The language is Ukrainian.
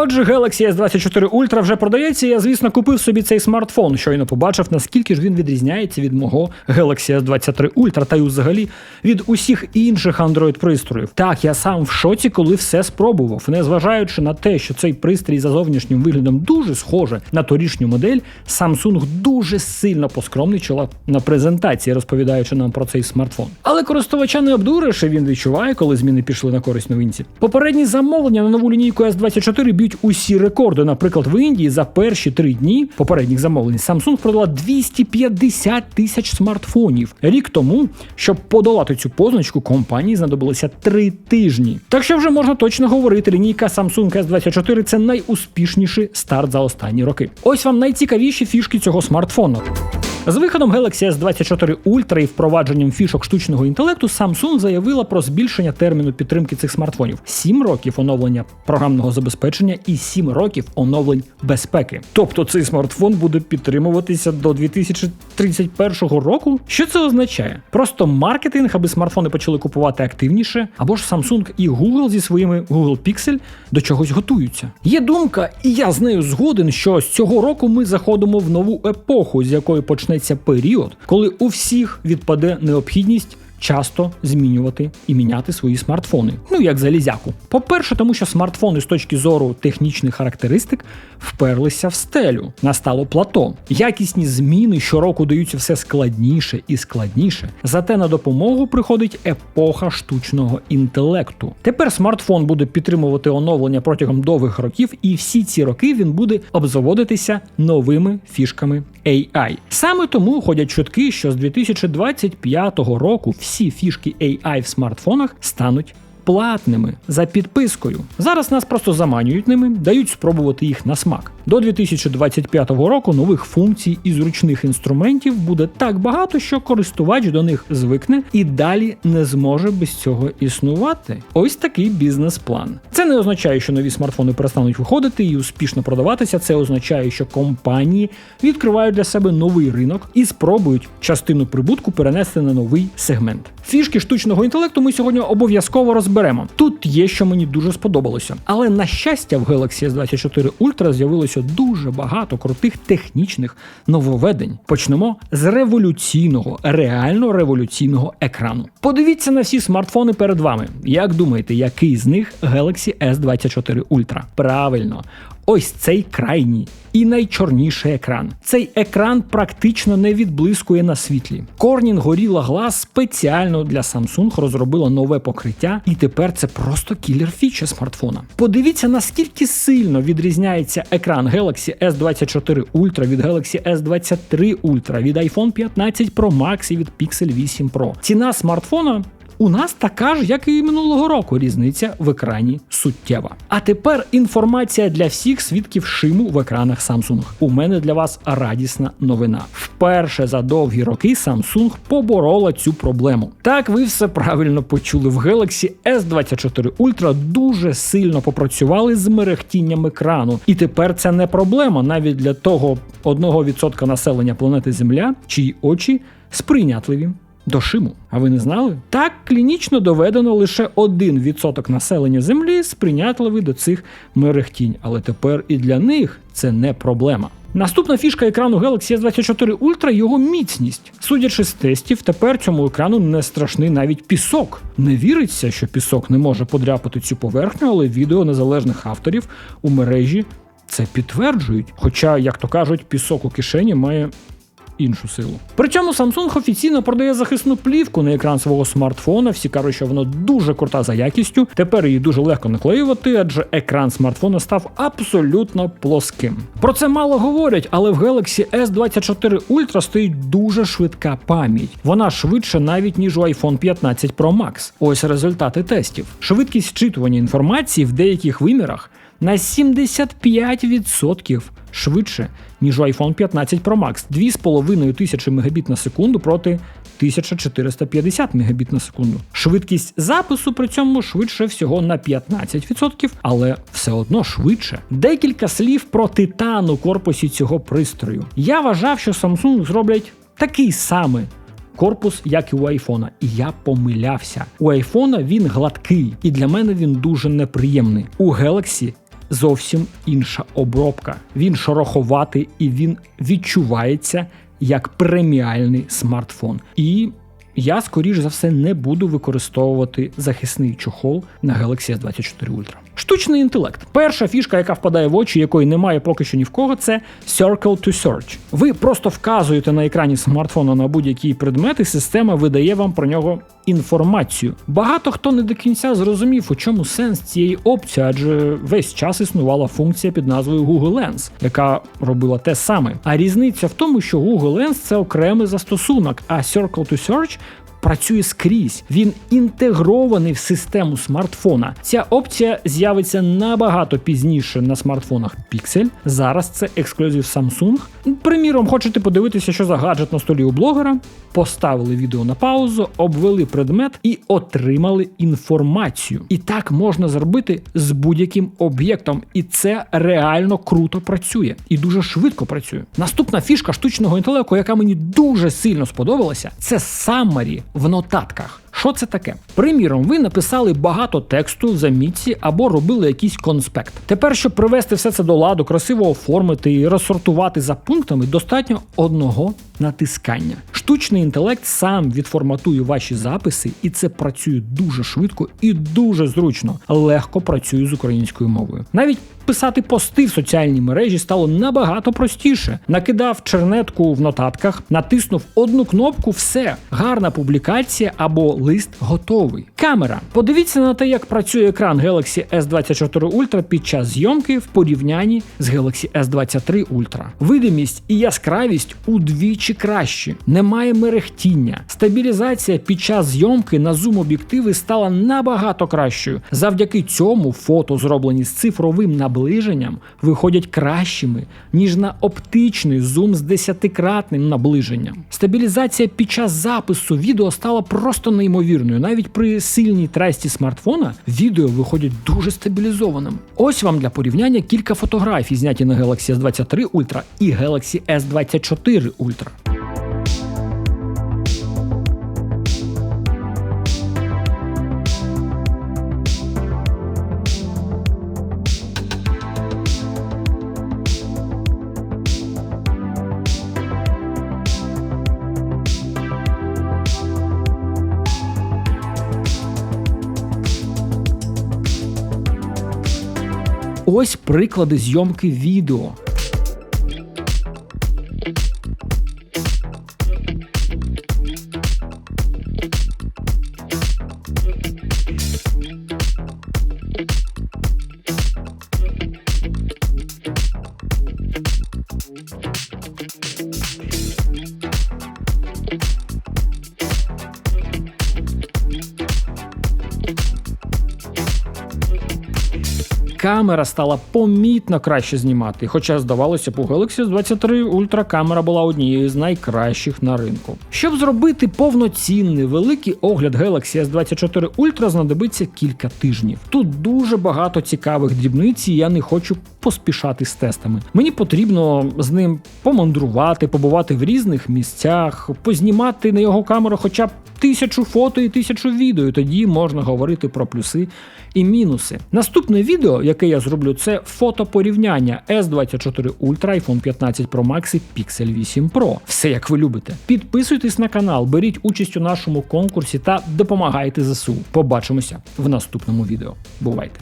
Отже, Galaxy S24 Ultra вже продається. Я, звісно, купив собі цей смартфон. Щойно побачив, наскільки ж він відрізняється від мого Galaxy S23 Ultra та й взагалі від усіх інших Android-пристроїв. Так, я сам в шоці, коли все спробував, незважаючи на те, що цей пристрій за зовнішнім виглядом дуже схоже на торішню модель, Samsung дуже сильно поскромничала на презентації, розповідаючи нам про цей смартфон. Але користувача не обдуриш, і він відчуває, коли зміни пішли на користь новинці. Попередні замовлення на нову лінійку S24 б'ють усі рекорди. Наприклад, в Індії за перші три дні попередніх замовлень Samsung продала 250 тисяч смартфонів. Рік тому, щоб подолати цю позначку, компанії знадобилося три тижні. Так що вже можна точно говорити, лінійка Samsung S24 це найуспішніший старт за останні роки. Ось вам найцікавіші фішки цього смартфону. З виходом Galaxy S24 Ultra і впровадженням фішок штучного інтелекту Samsung заявила про збільшення терміну підтримки цих смартфонів: 7 років оновлення програмного забезпечення і 7 років оновлень безпеки. Тобто цей смартфон буде підтримуватися до 2031 року. Що це означає? Просто маркетинг, аби смартфони почали купувати активніше, або ж Samsung і Google зі своїми Google Pixel до чогось готуються. Є думка, і я з нею згоден, що з цього року ми заходимо в нову епоху, з якої почнеться період, коли у всіх відпаде необхідність. Часто змінювати і міняти свої смартфони, ну як залізяку. По-перше, тому що смартфони з точки зору технічних характеристик вперлися в стелю, настало плато. Якісні зміни щороку даються все складніше і складніше. Зате на допомогу приходить епоха штучного інтелекту. Тепер смартфон буде підтримувати оновлення протягом довгих років, і всі ці роки він буде обзаводитися новими фішками AI. Саме тому ходять чутки, що з 2025 року всі фішки AI в смартфонах стануть платними за підпискою. Зараз нас просто заманюють ними, дають спробувати їх на смак. До 2025 року нових функцій і зручних інструментів буде так багато, що користувач до них звикне і далі не зможе без цього існувати. Ось такий бізнес-план. Це не означає, що нові смартфони перестануть виходити і успішно продаватися. Це означає, що компанії відкривають для себе новий ринок і спробують частину прибутку перенести на новий сегмент. Фішки штучного інтелекту ми сьогодні обов'язково розберемо. Тут є, що мені дуже сподобалося. Але на щастя, в Galaxy S24 Ultra з'явилося дуже багато крутих технічних нововведень. Почнемо з революційного, реально революційного екрану. Подивіться на всі смартфони перед вами. Як думаєте, який з них Galaxy S24 Ultra? Правильно. Ось цей крайній і найчорніший екран. Цей екран практично не відблискує на світлі. Corning Gorilla Glass спеціально для Samsung розробила нове покриття, і тепер це просто кілер фіча смартфона. Подивіться, наскільки сильно відрізняється екран Galaxy S24 Ultra від Galaxy S23 Ultra, від iPhone 15 Pro Max і від Pixel 8 Pro. Ціна смартфона у нас така ж, як і минулого року, різниця в екрані суттєва. А тепер інформація для всіх свідків шиму в екранах Samsung. У мене для вас радісна новина. Вперше за довгі роки Samsung поборола цю проблему. Так, ви все правильно почули. В Galaxy S24 Ultra дуже сильно попрацювали з мерехтінням екрану, і тепер це не проблема навіть для того 1% населення планети Земля, чиї очі сприйнятливі до шиму. А ви не знали? Так клінічно доведено лише 1% населення Землі сприйнятливий до цих мерехтінь, але тепер і для них це не проблема. Наступна фішка екрану Galaxy S24 Ultra його міцність. Судячи з тестів, тепер цьому екрану не страшний навіть пісок. Не віриться, що пісок не може подряпати цю поверхню, але відео незалежних авторів у мережі це підтверджують. Хоча, як то кажуть, пісок у кишені має іншу силу. При цьому Samsung офіційно продає захисну плівку на екран свого смартфона. Всі кажуть, що воно дуже крута за якістю. Тепер її дуже легко наклеювати, адже екран смартфона став абсолютно плоским. Про це мало говорять, але в Galaxy S24 Ultra стоїть дуже швидка пам'ять. Вона швидше навіть ніж у iPhone 15 Pro Max. Ось результати тестів. Швидкість вчитування інформації в деяких вимірах на 75% швидше, ніж у iPhone 15 Pro Max 2500 Мбіт на секунду проти 1450 Мбіт на секунду. Швидкість запису при цьому швидше всього на 15%, але все одно швидше. Декілька слів про титан у корпусі цього пристрою. Я вважав, що Samsung зроблять такий самий. Корпус, як і у айфона, і я помилявся. У айфона він гладкий, і для мене він дуже неприємний. У Galaxy зовсім інша обробка. Він шороховатий і він відчувається як преміальний смартфон. І я, скоріш за все, не буду використовувати захисний чохол на Galaxy S24 Ultra. Штучний інтелект. Перша фішка, яка впадає в очі, якої немає поки що ні в кого, це Circle to Search. Ви просто вказуєте на екрані смартфона на будь-який предмет, і система видає вам про нього інформацію. Багато хто не до кінця зрозумів, у чому сенс цієї опції, адже весь час існувала функція під назвою Google Lens, яка робила те саме. А різниця в тому, що Google Lens це окремий застосунок, а Circle to Search працює скрізь. Він інтегрований в систему смартфона. Ця опція з'явиться набагато пізніше на смартфонах Pixel. Зараз це ексклюзив Samsung. Приміром, хочете подивитися, що за гаджет на столі у блогера? Поставили відео на паузу, обвели предмет і отримали інформацію. І так можна зробити з будь-яким об'єктом, і це реально круто працює і дуже швидко працює. Наступна фішка штучного інтелекту, яка мені дуже сильно сподобалася, це summary в нотатках. Що це таке? Приміром, ви написали багато тексту в замітці або робили якийсь конспект. Тепер, щоб привести все це до ладу, красиво оформити і розсортувати за пунктами, достатньо одного натискання. Штучний інтелект сам відформатує ваші записи, і це працює дуже швидко і дуже зручно. Легко працює з українською мовою. Навіть писати пости в соціальній мережі стало набагато простіше. Накидав чернетку в нотатках, натиснув одну кнопку, все, гарна публікація або лист готовий. Камера. Подивіться на те, як працює екран Galaxy S24 Ultra під час зйомки в порівнянні з Galaxy S23 Ultra. Видимість і яскравість удвічі кращі, немає мерехтіння. Стабілізація під час зйомки на зум-об'єктиви стала набагато кращою. Завдяки цьому фото, зроблені з цифровим наближенням, виходять кращими, ніж на оптичний зум з десятикратним наближенням. Стабілізація під час запису відео стала просто неймовірною. Навіть при сильній трасті смартфона відео виходять дуже стабілізованим. Ось вам для порівняння кілька фотографій, зняті на Galaxy S23 Ultra і Galaxy S24 Ultra. Ось приклади зйомки відео. Камера стала помітно краще знімати, хоча здавалося б, у Galaxy S23 Ultra камера була однією з найкращих на ринку. Щоб зробити повноцінний великий огляд Galaxy S24 Ultra, знадобиться кілька тижнів. Тут дуже багато цікавих дрібниць, і я не хочу поспішати з тестами. Мені потрібно з ним помандрувати, побувати в різних місцях, познімати на його камеру хоча б тисячу фото і тисячу відео. Тоді можна говорити про плюси і мінуси. Наступне відео, яке я зроблю, це фото порівняння S24 Ultra, iPhone 15 Pro Max і Pixel 8 Pro. Все як ви любите. Підписуйтесь на канал, беріть участь у нашому конкурсі та допомагайте ЗСУ. Побачимося в наступному відео. Бувайте!